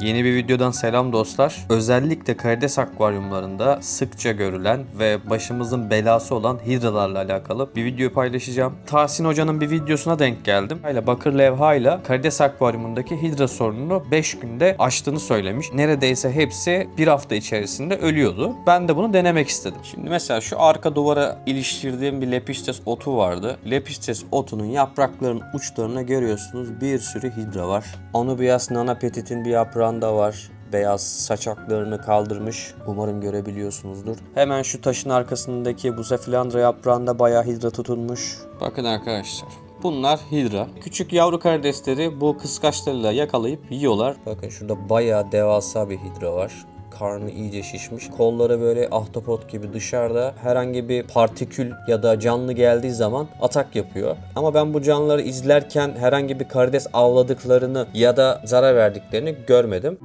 Yeni bir videodan selam dostlar. Özellikle karides akvaryumlarında sıkça görülen ve başımızın belası olan hidralarla alakalı bir video paylaşacağım. Tahsin Hoca'nın bir videosuna denk geldim. Hala bakır levhayla karides akvaryumundaki hidra sorununu 5 günde aştığını söylemiş. Neredeyse hepsi bir hafta içerisinde ölüyordu. Ben de bunu denemek istedim. Şimdi mesela şu arka duvara iliştirdiğim bir lepistes otu vardı. Lepistes otunun yapraklarının uçlarına görüyorsunuz bir sürü hidra var. Anubias nanapetit'in bir yaprağında var beyaz saçaklarını kaldırmış. Umarım görebiliyorsunuzdur. Hemen şu taşın arkasındaki Bucephalandra yaprağında bayağı hidra tutunmuş. Bakın arkadaşlar. Bunlar hidra. Küçük yavru karidesleri bu kıskaçlarıyla yakalayıp yiyorlar. Bakın şurada bayağı devasa bir hidra var karnı iyice şişmiş. Kolları böyle ahtapot gibi dışarıda herhangi bir partikül ya da canlı geldiği zaman atak yapıyor. Ama ben bu canlıları izlerken herhangi bir karides avladıklarını ya da zarar verdiklerini görmedim.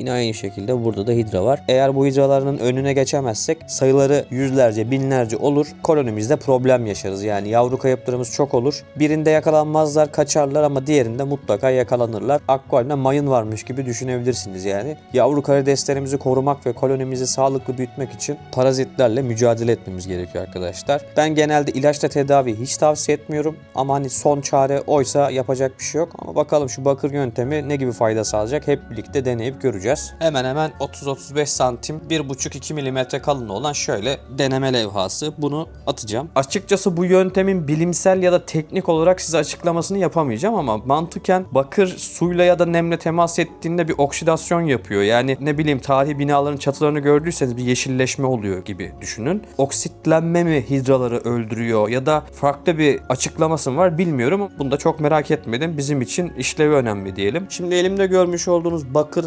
Yine aynı şekilde burada da hidra var. Eğer bu hidraların önüne geçemezsek sayıları yüzlerce, binlerce olur. Kolonimizde problem yaşarız. Yani yavru kayıplarımız çok olur. Birinde yakalanmazlar, kaçarlar ama diğerinde mutlaka yakalanırlar. Akvaryumda mayın varmış gibi düşünebilirsiniz yani. Yavru karideslerimizi korumak ve kolonimizi sağlıklı büyütmek için parazitlerle mücadele etmemiz gerekiyor arkadaşlar. Ben genelde ilaçla tedavi hiç tavsiye etmiyorum. Ama hani son çare oysa yapacak bir şey yok. Ama bakalım şu bakır yöntemi ne gibi fayda sağlayacak hep birlikte deneyip göreceğiz. Hemen hemen 30-35 santim 1,5-2 milimetre kalınlığı olan şöyle deneme levhası. Bunu atacağım. Açıkçası bu yöntemin bilimsel ya da teknik olarak size açıklamasını yapamayacağım ama mantıken bakır suyla ya da nemle temas ettiğinde bir oksidasyon yapıyor. Yani ne bileyim tarihi binaların çatılarını gördüyseniz bir yeşilleşme oluyor gibi düşünün. Oksitlenme mi hidraları öldürüyor ya da farklı bir açıklaması var bilmiyorum. Bunu da çok merak etmedim. Bizim için işlevi önemli diyelim. Şimdi elimde görmüş olduğunuz bakır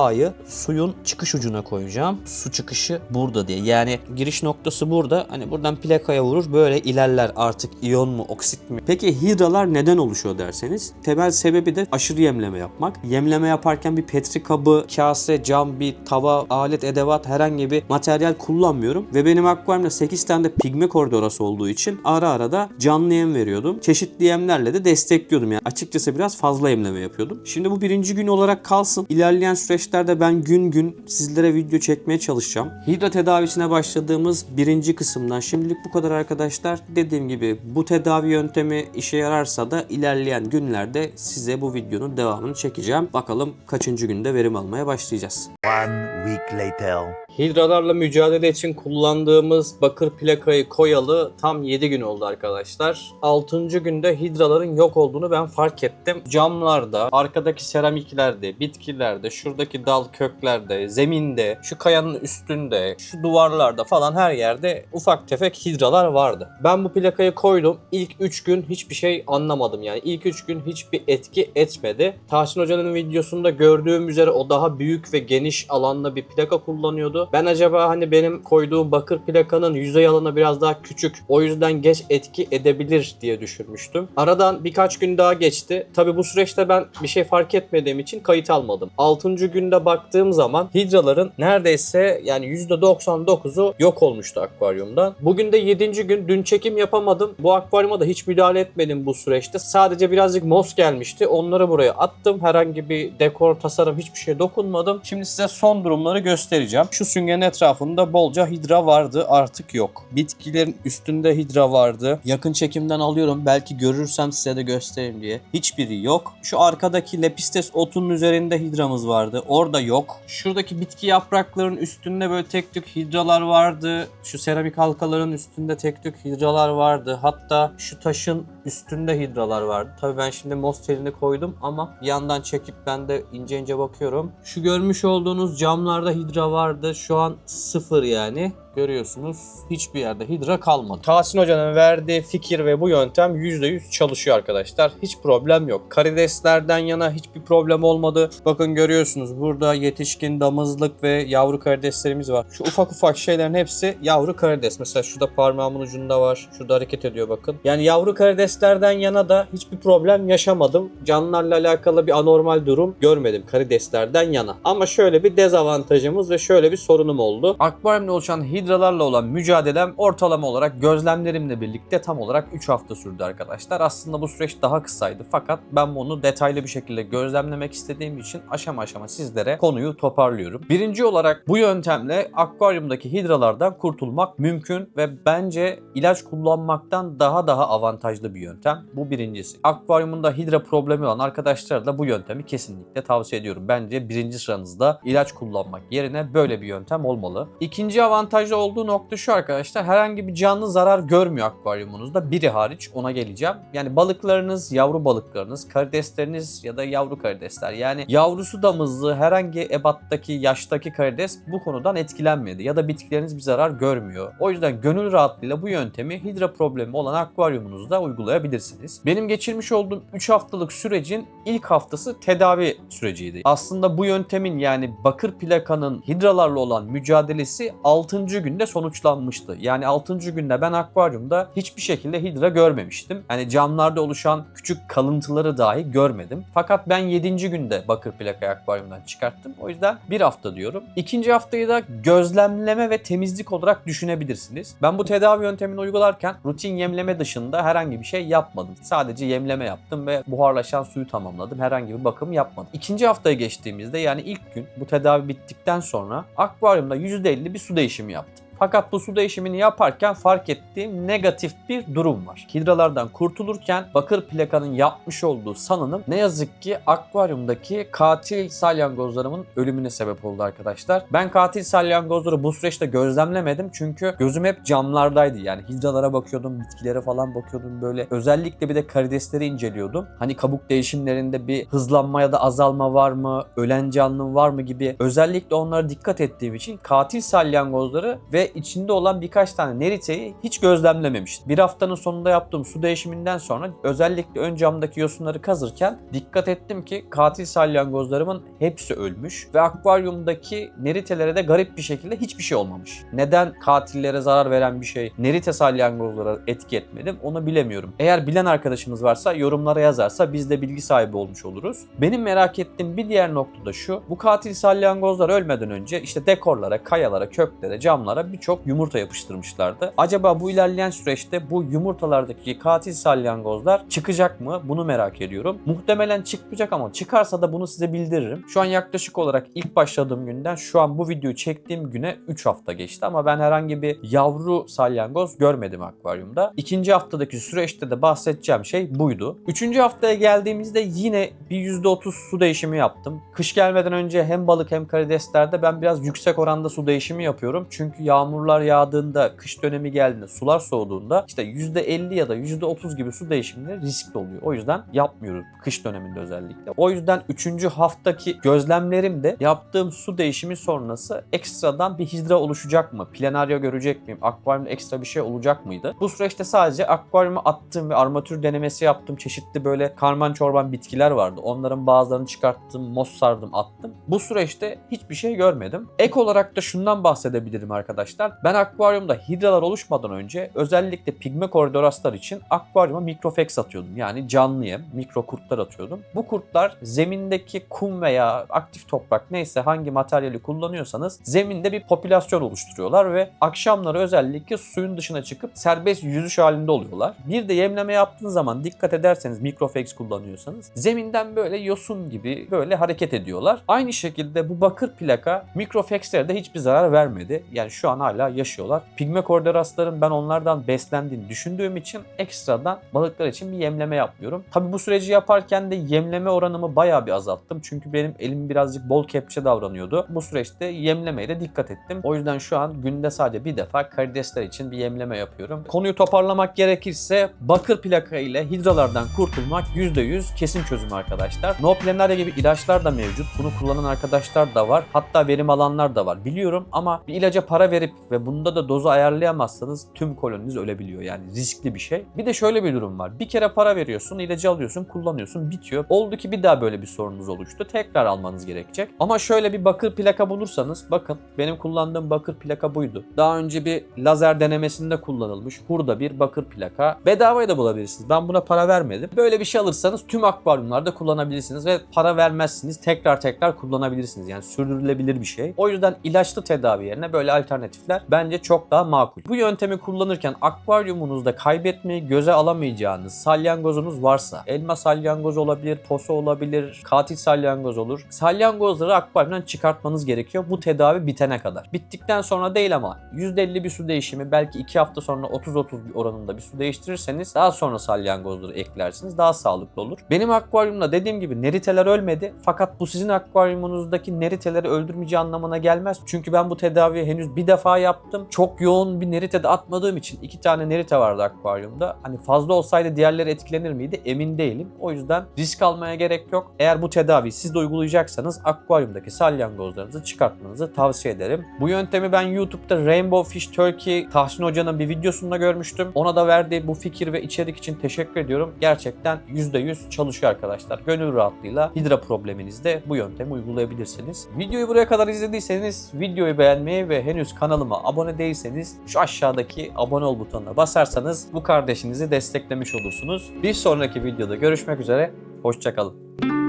levhayı suyun çıkış ucuna koyacağım. Su çıkışı burada diye. Yani giriş noktası burada. Hani buradan plakaya vurur böyle ilerler artık iyon mu oksit mi? Peki hidralar neden oluşuyor derseniz temel sebebi de aşırı yemleme yapmak. Yemleme yaparken bir petri kabı, kase, cam, bir tava, alet, edevat herhangi bir materyal kullanmıyorum. Ve benim akvaryumda 8 tane de pigme koridorası olduğu için ara ara da canlı yem veriyordum. Çeşitli yemlerle de destekliyordum. Yani açıkçası biraz fazla yemleme yapıyordum. Şimdi bu birinci gün olarak kalsın. İlerleyen süreçlerde ben gün gün sizlere video çekmeye çalışacağım. Hidra tedavisine başladığımız birinci kısımdan şimdilik bu kadar arkadaşlar. Dediğim gibi bu tedavi yöntemi işe yararsa da ilerleyen günlerde size bu videonun devamını çekeceğim. Bakalım kaçıncı günde verim almaya başlayacağız. One week later. Hidralarla mücadele için kullandığımız bakır plakayı koyalı tam 7 gün oldu arkadaşlar. 6. günde hidraların yok olduğunu ben fark ettim. Camlarda, arkadaki seramiklerde, bitkilerde, şuradaki dal köklerde, zeminde, şu kayanın üstünde, şu duvarlarda falan her yerde ufak tefek hidralar vardı. Ben bu plakayı koydum. İlk 3 gün hiçbir şey anlamadım yani. İlk 3 gün hiçbir etki etmedi. Tahsin Hoca'nın videosunda gördüğüm üzere o daha büyük ve geniş alanda bir plaka kullanıyordu. Ben acaba hani benim koyduğum bakır plakanın yüzey alanı biraz daha küçük. O yüzden geç etki edebilir diye düşünmüştüm. Aradan birkaç gün daha geçti. Tabi bu süreçte ben bir şey fark etmediğim için kayıt almadım. 6. günde baktığım zaman hidraların neredeyse yani %99'u yok olmuştu akvaryumdan. Bugün de 7. gün. Dün çekim yapamadım. Bu akvaryuma da hiç müdahale etmedim bu süreçte. Sadece birazcık mos gelmişti. Onları buraya attım. Herhangi bir dekor, tasarım hiçbir şeye dokunmadım. Şimdi size son durumları göstereceğim. Şu süngerin etrafında bolca hidra vardı. Artık yok. Bitkilerin üstünde hidra vardı. Yakın çekimden alıyorum. Belki görürsem size de göstereyim diye. Hiçbiri yok. Şu arkadaki lepistes otunun üzerinde hidramız vardı. Orada yok. Şuradaki bitki yapraklarının üstünde böyle tek tük hidralar vardı. Şu seramik halkaların üstünde tek tük hidralar vardı. Hatta şu taşın üstünde hidralar vardı. Tabii ben şimdi mos telini koydum ama bir yandan çekip ben de ince ince bakıyorum. Şu görmüş olduğunuz camlarda hidra vardı. Şu an sıfır yani. Görüyorsunuz hiçbir yerde hidra kalmadı. Tahsin Hoca'nın verdiği fikir ve bu yöntem %100 çalışıyor arkadaşlar. Hiç problem yok. Karideslerden yana hiçbir problem olmadı. Bakın görüyorsunuz burada yetişkin damızlık ve yavru karideslerimiz var. Şu ufak ufak şeylerin hepsi yavru karides. Mesela şurada parmağımın ucunda var. Şurada hareket ediyor bakın. Yani yavru karideslerden yana da hiçbir problem yaşamadım. Canlılarla alakalı bir anormal durum görmedim karideslerden yana. Ama şöyle bir dezavantajımız ve şöyle bir sorunum oldu. Akvaryumda oluşan hidralarla olan mücadelem ortalama olarak gözlemlerimle birlikte tam olarak 3 hafta sürdü arkadaşlar. Aslında bu süreç daha kısaydı fakat ben bunu detaylı bir şekilde gözlemlemek istediğim için aşama aşama sizlere konuyu toparlıyorum. Birinci olarak bu yöntemle akvaryumdaki hidralardan kurtulmak mümkün ve bence ilaç kullanmaktan daha daha avantajlı bir yöntem. Bu birincisi. Akvaryumunda hidra problemi olan arkadaşlara da bu yöntemi kesinlikle tavsiye ediyorum. Bence birinci sıranızda ilaç kullanmak yerine böyle bir yöntem olmalı. İkinci avantajlı olduğu nokta şu arkadaşlar. Herhangi bir canlı zarar görmüyor akvaryumunuzda. Biri hariç ona geleceğim. Yani balıklarınız, yavru balıklarınız, karidesleriniz ya da yavru karidesler. Yani yavrusu damızlı herhangi ebattaki, yaştaki karides bu konudan etkilenmedi. Ya da bitkileriniz bir zarar görmüyor. O yüzden gönül rahatlığıyla bu yöntemi hidra problemi olan akvaryumunuzda uygulayabilirsiniz. Benim geçirmiş olduğum 3 haftalık sürecin ilk haftası tedavi süreciydi. Aslında bu yöntemin yani bakır plakanın hidralarla olan mücadelesi 6. günde sonuçlanmıştı. Yani 6. günde ben akvaryumda hiçbir şekilde hidra görmemiştim. Yani camlarda oluşan küçük kalıntıları dahi görmedim. Fakat ben 7. günde bakır plakayı akvaryumdan çıkarttım. O yüzden bir hafta diyorum. İkinci haftayı da gözlemleme ve temizlik olarak düşünebilirsiniz. Ben bu tedavi yöntemini uygularken rutin yemleme dışında herhangi bir şey yapmadım. Sadece yemleme yaptım ve buharlaşan suyu tamamladım. Herhangi bir bakım yapmadım. İkinci haftaya geçtiğimizde yani ilk gün bu tedavi bittikten sonra akvaryumda %50 bir su değişimi yaptım. Fakat bu su değişimini yaparken fark ettiğim negatif bir durum var. Hidralardan kurtulurken bakır plakanın yapmış olduğu sanınım ne yazık ki akvaryumdaki katil salyangozlarımın ölümüne sebep oldu arkadaşlar. Ben katil salyangozları bu süreçte gözlemlemedim çünkü gözüm hep camlardaydı. Yani hidralara bakıyordum, bitkilere falan bakıyordum böyle. Özellikle bir de karidesleri inceliyordum. Hani kabuk değişimlerinde bir hızlanma ya da azalma var mı, ölen canlı var mı gibi özellikle onlara dikkat ettiğim için katil salyangozları ve içinde olan birkaç tane neriteyi hiç gözlemlememiştim. Bir haftanın sonunda yaptığım su değişiminden sonra özellikle ön camdaki yosunları kazırken dikkat ettim ki katil salyangozlarımın hepsi ölmüş ve akvaryumdaki neritelere de garip bir şekilde hiçbir şey olmamış. Neden katillere zarar veren bir şey nerite salyangozlara etki etmedim onu bilemiyorum. Eğer bilen arkadaşımız varsa yorumlara yazarsa biz de bilgi sahibi olmuş oluruz. Benim merak ettiğim bir diğer nokta da şu. Bu katil salyangozlar ölmeden önce işte dekorlara, kayalara, köklere, camlara birçok yumurta yapıştırmışlardı. Acaba bu ilerleyen süreçte bu yumurtalardaki katil salyangozlar çıkacak mı? Bunu merak ediyorum. Muhtemelen çıkmayacak ama çıkarsa da bunu size bildiririm. Şu an yaklaşık olarak ilk başladığım günden şu an bu videoyu çektiğim güne 3 hafta geçti ama ben herhangi bir yavru salyangoz görmedim akvaryumda. İkinci haftadaki süreçte de bahsedeceğim şey buydu. Üçüncü haftaya geldiğimizde yine bir %30 su değişimi yaptım. Kış gelmeden önce hem balık hem karideslerde ben biraz yüksek oranda su değişimi yapıyorum. Çünkü yağmurlar yağdığında, kış dönemi geldiğinde, sular soğuduğunda işte %50 ya da %30 gibi su değişimleri riskli oluyor. O yüzden yapmıyorum kış döneminde özellikle. O yüzden 3. haftaki gözlemlerimde yaptığım su değişimi sonrası ekstradan bir hidra oluşacak mı? Planaryo görecek miyim? Akvaryumda ekstra bir şey olacak mıydı? Bu süreçte sadece akvaryuma attığım ve armatür denemesi yaptım. Çeşitli böyle karman çorban bitkiler vardı. Onların bazılarını çıkarttım, mos sardım, attım. Bu süreçte hiçbir şey görmedim. Ek olarak da şundan bahsedebilirim arkadaşlar. Ben akvaryumda hidralar oluşmadan önce özellikle pigme koridoraslar için akvaryuma mikrofex atıyordum. Yani canlı yem, mikro kurtlar atıyordum. Bu kurtlar zemindeki kum veya aktif toprak neyse hangi materyali kullanıyorsanız zeminde bir popülasyon oluşturuyorlar ve akşamları özellikle suyun dışına çıkıp serbest yüzüş halinde oluyorlar. Bir de yemleme yaptığınız zaman dikkat ederseniz mikrofex kullanıyorsanız zeminden böyle yosun gibi böyle hareket ediyorlar. Aynı şekilde bu bakır plaka mikrofexlere de hiçbir zarar vermedi. Yani şu an hala yaşıyorlar. Pigme kordorasların ben onlardan beslendiğini düşündüğüm için ekstradan balıklar için bir yemleme yapmıyorum. Tabi bu süreci yaparken de yemleme oranımı bayağı bir azalttım. Çünkü benim elim birazcık bol kepçe davranıyordu. Bu süreçte yemlemeye de dikkat ettim. O yüzden şu an günde sadece bir defa karidesler için bir yemleme yapıyorum. Konuyu toparlamak gerekirse bakır plaka ile hidralardan kurtulmak %100 kesin çözüm arkadaşlar. No Planaria gibi ilaçlar da mevcut. Bunu kullanan arkadaşlar da var. Hatta verim alanlar da var. Biliyorum ama bir ilaca para verip ve bunda da dozu ayarlayamazsanız tüm koloniniz ölebiliyor. Yani riskli bir şey. Bir de şöyle bir durum var. Bir kere para veriyorsun, ilacı alıyorsun, kullanıyorsun, bitiyor. Oldu ki bir daha böyle bir sorunuz oluştu. Tekrar almanız gerekecek. Ama şöyle bir bakır plaka bulursanız bakın benim kullandığım bakır plaka buydu. Daha önce bir lazer denemesinde kullanılmış hurda bir bakır plaka. Bedavaya da bulabilirsiniz. Ben buna para vermedim. Böyle bir şey alırsanız tüm akvaryumlarda kullanabilirsiniz ve para vermezsiniz. Tekrar tekrar kullanabilirsiniz. Yani sürdürülebilir bir şey. O yüzden ilaçlı tedavi yerine böyle alternatif alternatifler bence çok daha makul. Bu yöntemi kullanırken akvaryumunuzda kaybetmeyi göze alamayacağınız salyangozunuz varsa elma salyangoz olabilir, poso olabilir, katil salyangoz olur. Salyangozları akvaryumdan çıkartmanız gerekiyor bu tedavi bitene kadar. Bittikten sonra değil ama %50 bir su değişimi belki 2 hafta sonra 30-30 bir oranında bir su değiştirirseniz daha sonra salyangozları eklersiniz. Daha sağlıklı olur. Benim akvaryumda dediğim gibi neriteler ölmedi. Fakat bu sizin akvaryumunuzdaki neriteleri öldürmeyeceği anlamına gelmez. Çünkü ben bu tedaviyi henüz bir defa yaptım. Çok yoğun bir nerite de atmadığım için iki tane nerite vardı akvaryumda. Hani fazla olsaydı diğerleri etkilenir miydi emin değilim. O yüzden risk almaya gerek yok. Eğer bu tedaviyi siz de uygulayacaksanız akvaryumdaki salyangozlarınızı çıkartmanızı tavsiye ederim. Bu yöntemi ben YouTube'da Rainbow Fish Turkey Tahsin Hoca'nın bir videosunda görmüştüm. Ona da verdiği bu fikir ve içerik için teşekkür ediyorum. Gerçekten %100 çalışıyor arkadaşlar. Gönül rahatlığıyla hidra probleminizde bu yöntemi uygulayabilirsiniz. Videoyu buraya kadar izlediyseniz videoyu beğenmeyi ve henüz kanalıma abone değilseniz şu aşağıdaki abone ol butonuna basarsanız bu kardeşinizi desteklemiş olursunuz. Bir sonraki videoda görüşmek üzere. Hoşçakalın.